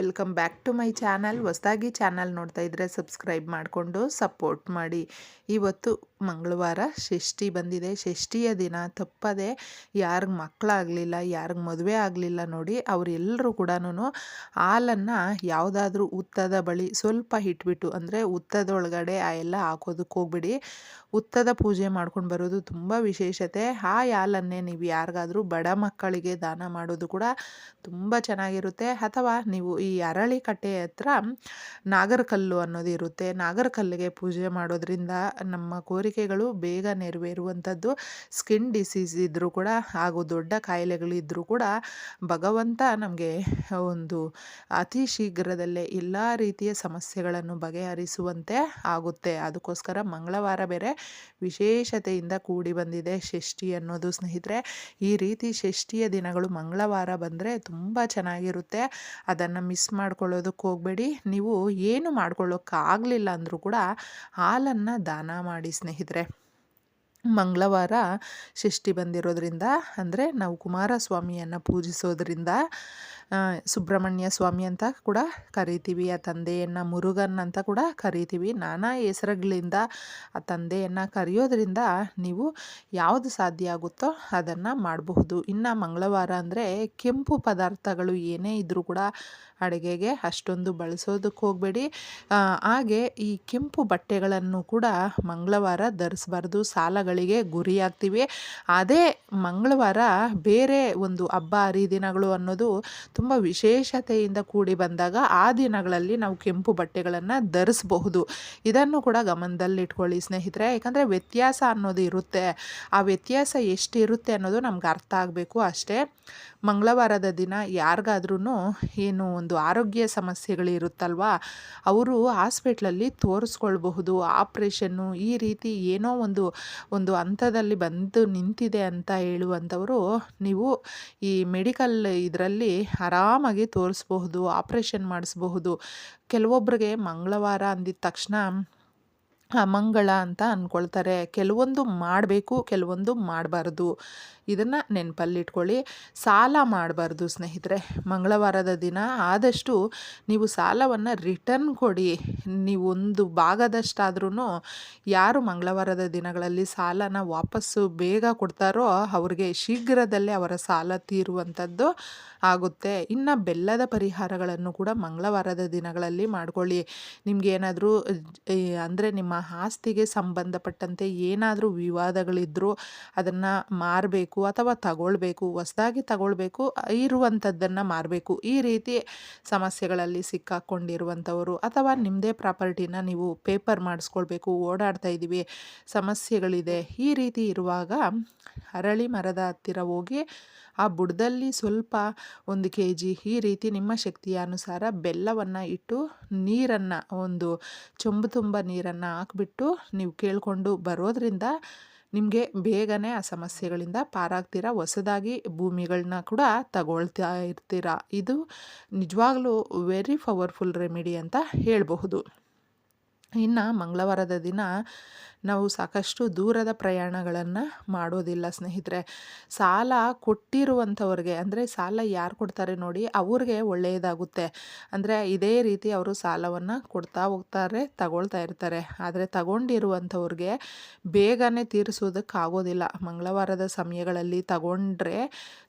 Welcome back to my channel ಹೊಸದಾಗಿ channel ನೋಡ್ತಾ ಇದ್ದರೆ ಸಬ್ಸ್ಕ್ರೈಬ್ ಮಾಡಿಕೊಂಡು ಸಪೋರ್ಟ್ ಮಾಡಿ. ಇವತ್ತು ಮಂಗಳವಾರ ಷಷ್ಠಿ ಬಂದಿದೆ. ಷಷ್ಠಿಯ ದಿನ ತಪ್ಪದೆ ಯಾರಿಗೆ ಮಕ್ಕಳಾಗಲಿಲ್ಲ ಯಾರಿಗೆ ಮದುವೆ ಆಗಲಿಲ್ಲ ನೋಡಿ ಅವರೆಲ್ಲರೂ ಕೂಡ ಹಾಲನ್ನು ಯಾವುದಾದ್ರೂ ಉತ್ತದ ಬಳಿ ಸ್ವಲ್ಪ ಇಟ್ಬಿಟ್ಟು ಅಂದರೆ ಉತ್ತದೊಳಗಡೆ ಆ ಎಲ್ಲ ಹಾಕೋದಕ್ಕೆ ಹೋಗ್ಬಿಡಿ. ಉತ್ತದ ಪೂಜೆ ಮಾಡ್ಕೊಂಡು ಬರೋದು ತುಂಬ ವಿಶೇಷತೆ. ಆ ಹಾಲನ್ನೇ ನೀವು ಯಾರಿಗಾದರೂ ಬಡ ಮಕ್ಕಳಿಗೆ ದಾನ ಮಾಡೋದು ಕೂಡ ತುಂಬ ಚೆನ್ನಾಗಿರುತ್ತೆ. ಅಥವಾ ನೀವು ಈ ಅರಳಿ ಕಟ್ಟೆ ಹತ್ರ ನಾಗರಕಲ್ಲು ಅನ್ನೋದು ಇರುತ್ತೆ. ನಾಗರಕಲ್ಲಿಗೆ ಪೂಜೆ ಮಾಡೋದ್ರಿಂದ ನಮ್ಮ ಕೋರಿಕೆಗಳು ಬೇಗ ನೆರವೇರುವಂಥದ್ದು. ಸ್ಕಿನ್ ಡಿಸೀಸ್ ಇದ್ದರೂ ಕೂಡ ಹಾಗೂ ದೊಡ್ಡ ಕಾಯಿಲೆಗಳಿದ್ದರೂ ಕೂಡ ಭಗವಂತ ನಮಗೆ ಒಂದು ಅತಿ ಶೀಘ್ರದಲ್ಲೇ ಎಲ್ಲ ರೀತಿಯ ಸಮಸ್ಯೆಗಳನ್ನು ಬಗೆಹರಿಸುವಂತೆ ಆಗುತ್ತೆ. ಅದಕ್ಕೋಸ್ಕರ ಮಂಗಳವಾರ ಬೇರೆ ವಿಶೇಷತೆಯಿಂದ ಕೂಡಿ ಬಂದಿದೆ ಷಷ್ಠಿ ಅನ್ನೋದು ಸ್ನೇಹಿತರೆ. ಈ ರೀತಿ ಷಷ್ಠಿಯ ದಿನಗಳು ಮಂಗಳವಾರ ಬಂದರೆ ತುಂಬ ಚೆನ್ನಾಗಿರುತ್ತೆ. ಅದನ್ನು ಮಿಸ್ ಮಾಡ್ಕೊಳ್ಳೋದಕ್ಕೆ ಹೋಗಬೇಡಿ. ನೀವು ಏನು ಮಾಡ್ಕೊಳ್ಳೋಕ್ಕಾಗಲಿಲ್ಲ ಅಂದರೂ ಕೂಡ ಹಾಲನ್ನು ದಾನ ಮಾಡಿ ಸ್ನೇಹಿತರೆ. ಮಂಗಳವಾರ ಷಷ್ಠಿ ಬಂದಿರೋದ್ರಿಂದ ಅಂದರೆ ನಾವು ಕುಮಾರಸ್ವಾಮಿಯನ್ನು ಪೂಜಿಸೋದ್ರಿಂದ ಸುಬ್ರಹ್ಮಣ್ಯ ಸ್ವಾಮಿ ಅಂತ ಕೂಡ ಕರಿತೀವಿ. ಆ ತಂದೆಯನ್ನು ಮುರುಗನ್ ಅಂತ ಕೂಡ ಕರಿತೀವಿ. ನಾನಾ ಹೆಸರುಗಳಿಂದ ಆ ತಂದೆಯನ್ನು ಕರೆಯೋದ್ರಿಂದ ನೀವು ಯಾವುದು ಸಾಧ್ಯ ಆಗುತ್ತೋ ಅದನ್ನು ಮಾಡಬಹುದು. ಇನ್ನು ಮಂಗಳವಾರ ಅಂದರೆ ಕೆಂಪು ಪದಾರ್ಥಗಳು ಏನೇ ಇದ್ದರೂ ಕೂಡ ಅಡುಗೆಗೆ ಅಷ್ಟೊಂದು ಬಳಸೋದಕ್ಕೆ ಹೋಗಬೇಡಿ. ಹಾಗೆ ಈ ಕೆಂಪು ಬಟ್ಟೆಗಳನ್ನು ಕೂಡ ಮಂಗಳವಾರ ಧರಿಸಬಾರ್ದು. ಸಾಲಗಳಿಗೆ ಗುರಿಯಾಗ್ತೀವಿ ಅದೇ ಮಂಗಳವಾರ ಬೇರೆ ಒಂದು ಹಬ್ಬ ಹರಿದಿನಗಳು ಅನ್ನೋದು ತುಂಬ ವಿಶೇಷತೆಯಿಂದ ಕೂಡಿ ಬಂದಾಗ ಆ ದಿನಗಳಲ್ಲಿ ನಾವು ಕೆಂಪು ಬಟ್ಟೆಗಳನ್ನು ಧರಿಸಬಹುದು. ಇದನ್ನು ಕೂಡ ಗಮನದಲ್ಲಿಟ್ಕೊಳ್ಳಿ ಸ್ನೇಹಿತರೆ. ಯಾಕಂದರೆ ವ್ಯತ್ಯಾಸ ಅನ್ನೋದು ಇರುತ್ತೆ. ಆ ವ್ಯತ್ಯಾಸ ಎಷ್ಟಿರುತ್ತೆ ಅನ್ನೋದು ನಮ್ಗೆ ಅರ್ಥ ಆಗಬೇಕು ಅಷ್ಟೇ. ಮಂಗಳವಾರದ ದಿನ ಯಾರಿಗಾದ್ರೂ ಏನು ಒಂದು ಆರೋಗ್ಯ ಸಮಸ್ಯೆಗಳಿರುತ್ತಲ್ವ ಅವರು ಹಾಸ್ಪಿಟ್ಲಲ್ಲಿ ತೋರಿಸ್ಕೊಳ್ಬಹುದು. ಆಪ್ರೇಷನ್ನು ಈ ರೀತಿ ಏನೋ ಒಂದು ಒಂದು ಹಂತದಲ್ಲಿ ಬಂದು ನಿಂತಿದೆ ಅಂತ ಹೇಳುವಂಥವರು ನೀವು ಈ ಮೆಡಿಕಲ್ ಇದರಲ್ಲಿ ಆರಾಮಾಗಿ ತೋರಿಸ್ಬಹುದು ಆಪ್ರೇಷನ್ ಮಾಡಿಸ್ಬಹುದು. ಕೆಲವೊಬ್ಬರಿಗೆ ಮಂಗಳವಾರ ಅಂದಿದ ತಕ್ಷಣ ಮಂಗಳ ಅಂತ ಅಂದ್ಕೊಳ್ತಾರೆ ಕೆಲವೊಂದು ಮಾಡಬೇಕು, ಕೆಲವೊಂದು ಮಾಡಬಾರ್ದು. ಇದನ್ನು ನೆನಪಲ್ಲಿಟ್ಕೊಳ್ಳಿ. ಸಾಲ ಮಾಡಬಾರ್ದು ಸ್ನೇಹಿತರೆ. ಮಂಗಳವಾರದ ದಿನ ಆದಷ್ಟು ನೀವು ಸಾಲವನ್ನು ರಿಟರ್ನ್ ಕೊಡಿ. ನೀವು ಒಂದು ಭಾಗದಷ್ಟಾದ್ರೂ ಯಾರು ಮಂಗಳವಾರದ ದಿನಗಳಲ್ಲಿ ಸಾಲನ ವಾಪಸ್ಸು ಬೇಗ ಕೊಡ್ತಾರೋ ಅವ್ರಿಗೆ ಶೀಘ್ರದಲ್ಲೇ ಅವರ ಸಾಲ ತೀರುವಂಥದ್ದು ಆಗುತ್ತೆ. ಇನ್ನು ಬೆಲ್ಲದ ಪರಿಹಾರಗಳನ್ನು ಕೂಡ ಮಂಗಳವಾರದ ದಿನಗಳಲ್ಲಿ ಮಾಡ್ಕೊಳ್ಳಿ. ನಿಮಗೇನಾದರೂ ಅಂದರೆ ನಿಮ್ಮ ಆಸ್ತಿಗೆ ಸಂಬಂಧಪಟ್ಟಂತೆ ಏನಾದರೂ ವಿವಾದಗಳಿದ್ದರೂ ಅದನ್ನು ಮಾರಬೇಕು ಅಥವಾ ತಗೊಳ್ಬೇಕು, ಹೊಸದಾಗಿ ತಗೊಳ್ಬೇಕು ಇರುವಂಥದ್ದನ್ನು ಮಾರಬೇಕು. ಈ ರೀತಿ ಸಮಸ್ಯೆಗಳಲ್ಲಿ ಸಿಕ್ಕಾಕ್ಕೊಂಡಿರುವಂಥವರು ಅಥವಾ ನಿಮ್ಮದೇ ಪ್ರಾಪರ್ಟಿನ ನೀವು ಪೇಪರ್ ಮಾಡಿಸ್ಕೊಳ್ಬೇಕು, ಓಡಾಡ್ತಾ ಇದ್ದೀವಿ, ಸಮಸ್ಯೆಗಳಿದೆ, ಈ ರೀತಿ ಇರುವಾಗ ಅರಳಿ ಮರದ ಹತ್ತಿರ ಹೋಗಿ ಆ ಬುಡದಲ್ಲಿ ಸ್ವಲ್ಪ ಒಂದು ಕೆ ಜಿ ಈ ರೀತಿ ನಿಮ್ಮ ಶಕ್ತಿಯ ಅನುಸಾರ ಬೆಲ್ಲವನ್ನು ಇಟ್ಟು ನೀರನ್ನು, ಒಂದು ಚೊಂಬು ತುಂಬ ನೀರನ್ನು ಹಾಕ್ಬಿಟ್ಟು ನೀವು ಕೇಳಿಕೊಂಡು ಬರೋದ್ರಿಂದ ನಿಮಗೆ ಬೇಗನೆ ಆ ಸಮಸ್ಯೆಗಳಿಂದ ಪಾರಾಗ್ತೀರ, ಹೊಸದಾಗಿ ಭೂಮಿಗಳನ್ನ ಕೂಡ ತಗೊಳ್ತಾ ಇರ್ತೀರ? ಇದು ನಿಜವಾಗ್ಲೂ ವೆರಿ ಪವರ್ಫುಲ್ ರೆಮಿಡಿ ಅಂತ ಹೇಳಬಹುದು. ಇನ್ನು ಮಂಗಳವಾರದ ದಿನ ನಾವು ಸಾಕಷ್ಟು ದೂರದ ಪ್ರಯಾಣಗಳನ್ನು ಮಾಡೋದಿಲ್ಲ ಸ್ನೇಹಿತರೆ. ಸಾಲ ಕೊಟ್ಟಿರುವಂಥವ್ರಿಗೆ, ಅಂದರೆ ಸಾಲ ಯಾರು ಕೊಡ್ತಾರೆ ನೋಡಿ, ಅವ್ರಿಗೆ ಒಳ್ಳೆಯದಾಗುತ್ತೆ. ಅಂದರೆ ಇದೇ ರೀತಿ ಅವರು ಸಾಲವನ್ನು ಕೊಡ್ತಾ ಹೋಗ್ತಾರೆ, ತಗೊಳ್ತಾ ಇರ್ತಾರೆ. ಆದರೆ ತಗೊಂಡಿರುವಂಥವ್ರಿಗೆ ಬೇಗನೆ ತೀರಿಸೋದಕ್ಕಾಗೋದಿಲ್ಲ ಮಂಗಳವಾರದ ಸಮಯಗಳಲ್ಲಿ ತಗೊಂಡ್ರೆ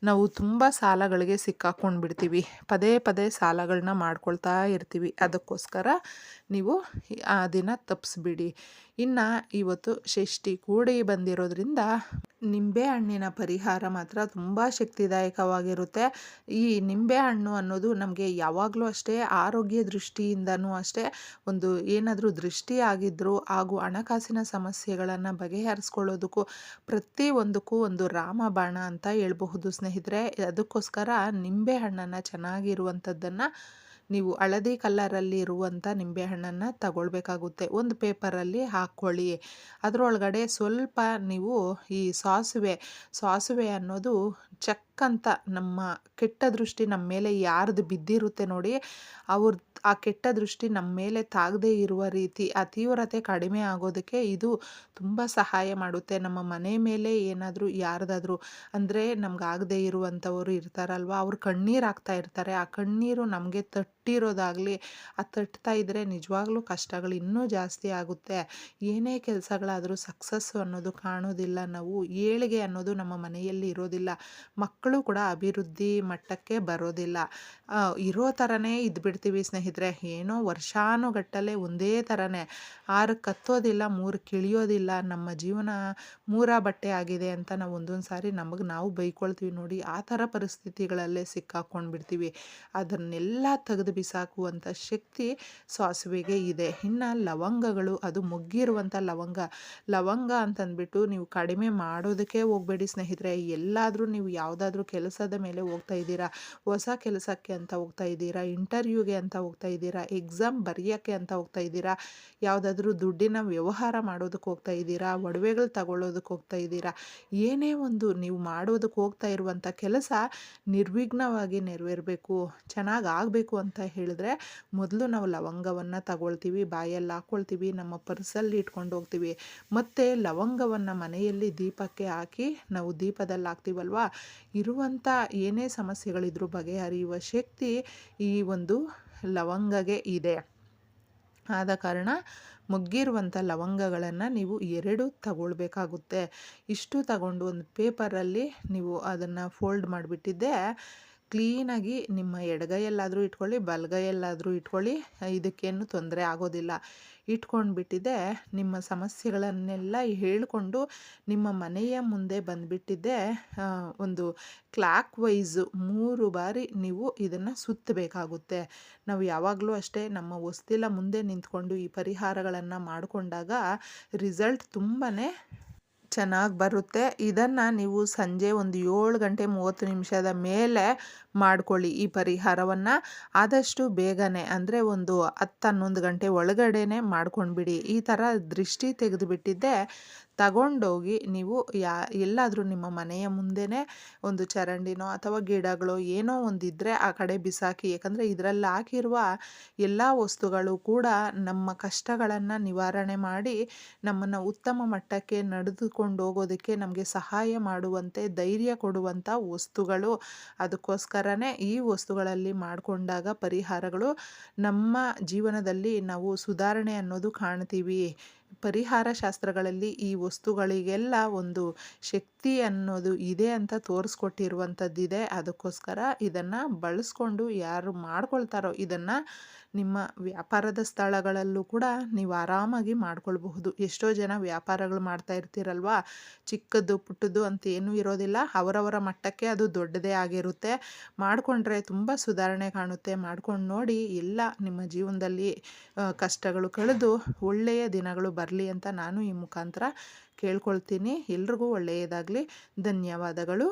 ನಾವು ತುಂಬ ಸಾಲಗಳಿಗೆ ಸಿಕ್ಕಾಕೊಂಡು ಬಿಡ್ತೀವಿ ಪದೇ ಪದೇ ಸಾಲಗಳನ್ನ ಮಾಡ್ಕೊಳ್ತಾ ಇರ್ತೀವಿ. ಅದಕ್ಕೋಸ್ಕರ ನೀವು ಆ ದಿನ ತಪ್ಪಿಸ್ಬಿಡಿ ಇನ್ನು ಇವತ್ತು ಷಷ್ಠಿ ಕೂಡಿ ಬಂದಿರೋದ್ರಿಂದ ನಿಂಬೆ ಹಣ್ಣಿನ ಪರಿಹಾರ ಮಾತ್ರ ತುಂಬ ಶಕ್ತಿದಾಯಕವಾಗಿರುತ್ತೆ. ಈ ನಿಂಬೆ ಹಣ್ಣು ಅನ್ನೋದು ನಮಗೆ ಯಾವಾಗಲೂ ಅಷ್ಟೇ ಆರೋಗ್ಯ ದೃಷ್ಟಿಯಿಂದನೂ ಅಷ್ಟೇ ಒಂದು ಏನಾದರೂ ದೃಷ್ಟಿ ಆಗಿದ್ದರೂ ಹಾಗೂ ಹಣಕಾಸಿನ ಸಮಸ್ಯೆಗಳನ್ನು ಬಗೆಹರಿಸ್ಕೊಳ್ಳೋದಕ್ಕೂ ಪ್ರತಿ ಒಂದಕ್ಕೂ ಒಂದು ರಾಮಬಾಣ ಅಂತ ಹೇಳ್ಬಹುದು ಸ್ನೇಹಿತರೆ. ಅದಕ್ಕೋಸ್ಕರ ನಿಂಬೆ ಹಣ್ಣನ್ನು ಚೆನ್ನಾಗಿರುವಂಥದ್ದನ್ನು ನೀವು ಹಳದಿ ಕಲ್ಲರಲ್ಲಿ ಇರುವಂಥ ನಿಂಬೆಹಣ್ಣನ್ನು ತಗೊಳ್ಬೇಕಾಗುತ್ತೆ. ಒಂದು ಪೇಪರಲ್ಲಿ ಹಾಕ್ಕೊಳ್ಳಿ ಅದರೊಳಗಡೆ ಸ್ವಲ್ಪ ನೀವು ಈ ಸಾಸಿವೆ ಸಾಸಿವೆ ಅನ್ನೋದು ಚಕ್ಕಂತ ನಮ್ಮ ಕೆಟ್ಟ ದೃಷ್ಟಿ ನಮ್ಮ ಮೇಲೆ ಯಾರ್ದು ಬಿದ್ದಿರುತ್ತೆ ನೋಡಿ, ಅವ್ರ ಆ ಕೆಟ್ಟ ದೃಷ್ಟಿ ನಮ್ಮ ಮೇಲೆ ತಾಗದೇ ಇರುವ ರೀತಿ, ಆ ತೀವ್ರತೆ ಕಡಿಮೆ ಆಗೋದಕ್ಕೆ ಇದು ತುಂಬ ಸಹಾಯ ಮಾಡುತ್ತೆ. ನಮ್ಮ ಮನೆ ಮೇಲೆ ಏನಾದರೂ ಯಾರ್ದಾದ್ರೂ, ಅಂದರೆ ನಮ್ಗೆ ಆಗದೇ ಇರುವಂಥವ್ರು ಇರ್ತಾರಲ್ವ, ಅವ್ರು ಕಣ್ಣೀರು ಹಾಕ್ತಾ ಇರ್ತಾರೆ. ಆ ಕಣ್ಣೀರು ನಮಗೆ ತಟ್ಟು ತಟ್ಟಿರೋದಾಗಲಿ ಆ ತಟ್ತಾ ಇದ್ದರೆ ನಿಜವಾಗ್ಲೂ ಕಷ್ಟಗಳು ಇನ್ನೂ ಜಾಸ್ತಿ ಆಗುತ್ತೆ. ಏನೇ ಕೆಲಸಗಳಾದರೂ ಸಕ್ಸಸ್ ಅನ್ನೋದು ಕಾಣೋದಿಲ್ಲ, ನಾವು ಏಳಿಗೆ ಅನ್ನೋದು ನಮ್ಮ ಮನೆಯಲ್ಲಿ ಇರೋದಿಲ್ಲ. ಮಕ್ಕಳು ಕೂಡ ಅಭಿವೃದ್ಧಿ ಮಟ್ಟಕ್ಕೆ ಬರೋದಿಲ್ಲ. ಇರೋ ಥರನೇ ಇದ್ಬಿಡ್ತೀವಿ ಸ್ನೇಹಿತರೆ. ಏನೋ ವರ್ಷಾನುಗಟ್ಟಲೆ ಒಂದೇ ಥರನೇ ಆರು ಕತ್ತೋದಿಲ್ಲ, ಮೂರು ಕಿಳಿಯೋದಿಲ್ಲ. ನಮ್ಮ ಜೀವನ ಮೂರ ಬಟ್ಟೆ ಆಗಿದೆ ಅಂತ ನಾವು ಒಂದೊಂದು ಸಾರಿ ನಮಗೆ ನಾವು ಬೈಕೊಳ್ತೀವಿ ನೋಡಿ, ಆ ಥರ ಪರಿಸ್ಥಿತಿಗಳಲ್ಲೇ ಸಿಕ್ಕಾಕೊಂಡ್ಬಿಡ್ತೀವಿ. ಅದನ್ನೆಲ್ಲ ತೆಗೆದು ಬಿಸಾಕುವಂಥ ಶಕ್ತಿ ಸಾಸಿವೆಗೆ ಇದೆ. ಇನ್ನು ಲವಂಗಗಳು, ಅದು ಮುಗ್ಗಿರುವಂಥ ಲವಂಗ. ಲವಂಗ ಅಂತಂದ್ಬಿಟ್ಟು ನೀವು ಕಡಿಮೆ ಮಾಡೋದಕ್ಕೆ ಹೋಗಬೇಡಿ ಸ್ನೇಹಿತರೆ. ಎಲ್ಲಾದರೂ ನೀವು ಯಾವುದಾದ್ರೂ ಕೆಲಸದ ಮೇಲೆ ಹೋಗ್ತಾ ಇದ್ದೀರಾ, ಹೊಸ ಕೆಲಸಕ್ಕೆ ಅಂತ ಹೋಗ್ತಾ ಇದ್ದೀರಾ, ಇಂಟರ್ವ್ಯೂಗೆ ಅಂತ ಹೋಗ್ತಾ ಇದ್ದೀರಾ, ಎಕ್ಸಾಮ್ ಬರೆಯೋಕ್ಕೆ ಅಂತ ಹೋಗ್ತಾ ಇದ್ದೀರಾ, ಯಾವುದಾದ್ರೂ ದುಡ್ಡಿನ ವ್ಯವಹಾರ ಮಾಡೋದಕ್ಕೆ ಹೋಗ್ತಾ ಇದ್ದೀರಾ, ಒಡವೆಗಳು ತಗೊಳ್ಳೋದಕ್ಕೆ ಹೋಗ್ತಾ ಇದ್ದೀರಾ, ಏನೇ ಒಂದು ನೀವು ಮಾಡೋದಕ್ಕೆ ಹೋಗ್ತಾ ಇರುವಂಥ ಕೆಲಸ ನಿರ್ವಿಘ್ನವಾಗಿ ನೆರವೇರಬೇಕು, ಚೆನ್ನಾಗಿ ಆಗಬೇಕು ಅಂತ ಹೇಳಿದ್ರೆ ಮೊದಲು ನಾವು ಲವಂಗವನ್ನು ತಗೊಳ್ತೀವಿ, ಬಾಯಲ್ಲಿ ಹಾಕ್ಕೊಳ್ತೀವಿ ನಮ್ಮ ಪರ್ಸಲ್ಲಿ ಇಟ್ಕೊಂಡು ಹೋಗ್ತೀವಿ. ಮತ್ತು ಲವಂಗವನ್ನು ಮನೆಯಲ್ಲಿ ದೀಪಕ್ಕೆ ಹಾಕಿ ನಾವು ದೀಪದಲ್ಲಿ ಹಾಕ್ತೀವಲ್ವಾ? ಇರುವಂಥ ಏನೇ ಸಮಸ್ಯೆಗಳಿದ್ರೂ ಬಗೆಹರಿಯುವ ಶಕ್ತಿ ಈ ಒಂದು ಲವಂಗಗೆ ಇದೆ. ಆದ ಕಾರಣ ಮುಗ್ಗಿರುವಂಥ ಲವಂಗಗಳನ್ನು ನೀವು ಎರಡು ತಗೊಳ್ಬೇಕಾಗುತ್ತೆ. ಇಷ್ಟು ತಗೊಂಡು ಒಂದು ಪೇಪರಲ್ಲಿ ನೀವು ಅದನ್ನು ಫೋಲ್ಡ್ ಮಾಡಿಬಿಟ್ಟಿದ್ದೆ. ಕ್ಲೀನಾಗಿ ನಿಮ್ಮ ಎಡಗೈಯಲ್ಲಾದರೂ ಇಟ್ಕೊಳ್ಳಿ, ಬಲಗೈಯಲ್ಲಾದರೂ ಇಟ್ಕೊಳ್ಳಿ, ಇದಕ್ಕೇನು ತೊಂದರೆ ಆಗೋದಿಲ್ಲ. ಇಟ್ಕೊಂಡ್ಬಿಟ್ಟಿದ್ದೆ ನಿಮ್ಮ ಸಮಸ್ಯೆಗಳನ್ನೆಲ್ಲ ಹೇಳಿಕೊಂಡು ನಿಮ್ಮ ಮನೆಯ ಮುಂದೆ ಬಂದುಬಿಟ್ಟಿದ್ದೆ ಒಂದು ಕ್ಲಾಕ್ ವೈಸು ಮೂರು ಬಾರಿ ನೀವು ಇದನ್ನು ಸುತ್ತಬೇಕಾಗುತ್ತೆ. ನಾವು ಯಾವಾಗಲೂ ಅಷ್ಟೇ ನಮ್ಮ ಹೊಸ್ತಿಲ ಮುಂದೆ ನಿಂತ್ಕೊಂಡು ಈ ಪರಿಹಾರಗಳನ್ನು ಮಾಡಿಕೊಂಡಾಗ ರಿಸಲ್ಟ್ ತುಂಬಾ ಚೆನ್ನಾಗಿ ಬರುತ್ತೆ. ಇದನ್ನು ನೀವು ಸಂಜೆ ಒಂದು ಏಳು ಗಂಟೆ ಮೂವತ್ತು ನಿಮಿಷದ ಮೇಲೆ ಮಾಡ್ಕೊಳ್ಳಿ ಈ ಪರಿಹಾರವನ್ನು. ಆದಷ್ಟು ಬೇಗನೆ, ಅಂದರೆ ಒಂದು ಹತ್ತು ಹನ್ನೊಂದು ಗಂಟೆ ಒಳಗಡೆನೆ ಮಾಡ್ಕೊಂಡ್ಬಿಡಿ. ಈ ಥರ ದೃಷ್ಟಿ ತೆಗೆದುಬಿಟ್ಟಿದ್ದೆ. ತಗೊಂಡೋಗಿ ನೀವು ಯಾ, ಎಲ್ಲಾದರೂ ನಿಮ್ಮ ಮನೆಯ ಮುಂದೆನೇ ಒಂದು ಚರಂಡಿನೋ ಅಥವಾ ಗಿಡಗಳು ಏನೋ ಒಂದಿದ್ದರೆ ಆ ಕಡೆ ಬಿಸಾಕಿ ಯಾಕಂದರೆ ಇದರಲ್ಲಿ ಹಾಕಿರುವ ಎಲ್ಲ ವಸ್ತುಗಳು ಕೂಡ ನಮ್ಮ ಕಷ್ಟಗಳನ್ನು ನಿವಾರಣೆ ಮಾಡಿ ನಮ್ಮನ್ನು ಉತ್ತಮ ಮಟ್ಟಕ್ಕೆ ನಡೆದುಕೊಂಡು ಹೋಗೋದಕ್ಕೆ ನಮಗೆ ಸಹಾಯ ಮಾಡುವಂತೆ, ಧೈರ್ಯ ಕೊಡುವಂಥ ವಸ್ತುಗಳು. ಅದಕ್ಕೋಸ್ಕರನೇ ಈ ವಸ್ತುಗಳಲ್ಲಿ ಮಾಡಿಕೊಂಡಾಗ ಪರಿಹಾರಗಳು ನಮ್ಮ ಜೀವನದಲ್ಲಿ ನಾವು ಸುಧಾರಣೆ ಅನ್ನೋದು ಕಾಣ್ತೀವಿ. ಪರಿಹಾರ ಶಾಸ್ತ್ರಗಳಲ್ಲಿ ಈ ವಸ್ತುಗಳಿಗೆಲ್ಲ ಒಂದು ಶಕ್ತಿ ಅನ್ನೋದು ಇದೆ ಅಂತ ತೋರಿಸ್ಕೊಟ್ಟಿರುವಂಥದ್ದಿದೆ. ಅದಕ್ಕೋಸ್ಕರ ಇದನ್ನು ಬಳಸ್ಕೊಂಡು ಯಾರು ಮಾಡ್ಕೊಳ್ತಾರೋ ಇದನ್ನು ನಿಮ್ಮ ವ್ಯಾಪಾರದ ಸ್ಥಳಗಳಲ್ಲೂ ಕೂಡ ನೀವು ಆರಾಮಾಗಿ ಮಾಡ್ಕೊಳ್ಬಹುದು. ಎಷ್ಟೋ ಜನ ವ್ಯಾಪಾರಗಳು ಮಾಡ್ತಾ ಇರ್ತೀರಲ್ವಾ? ಚಿಕ್ಕದ್ದು, ಪುಟ್ಟದ್ದು ಅಂತ ಏನೂ ಇರೋದಿಲ್ಲ. ಅವರವರ ಮಟ್ಟಕ್ಕೆ ಅದು ದೊಡ್ಡದೇ ಆಗಿರುತ್ತೆ. ಮಾಡಿಕೊಂಡ್ರೆ ತುಂಬ ಸುಧಾರಣೆ ಕಾಣುತ್ತೆ. ಮಾಡ್ಕೊಂಡು ನೋಡಿ ಎಲ್ಲ ನಿಮ್ಮ ಜೀವನದಲ್ಲಿ ಕಷ್ಟಗಳು ಕಳೆದು ಒಳ್ಳೆಯ ದಿನಗಳು ಬರಲಿ ಅಂತ ನಾನು ಈ ಮುಖಾಂತರ ಕೇಳ್ಕೊಳ್ತೀನಿ. ಎಲ್ರಿಗೂ ಒಳ್ಳೆಯದಾಗಲಿ. ಧನ್ಯವಾದಗಳು.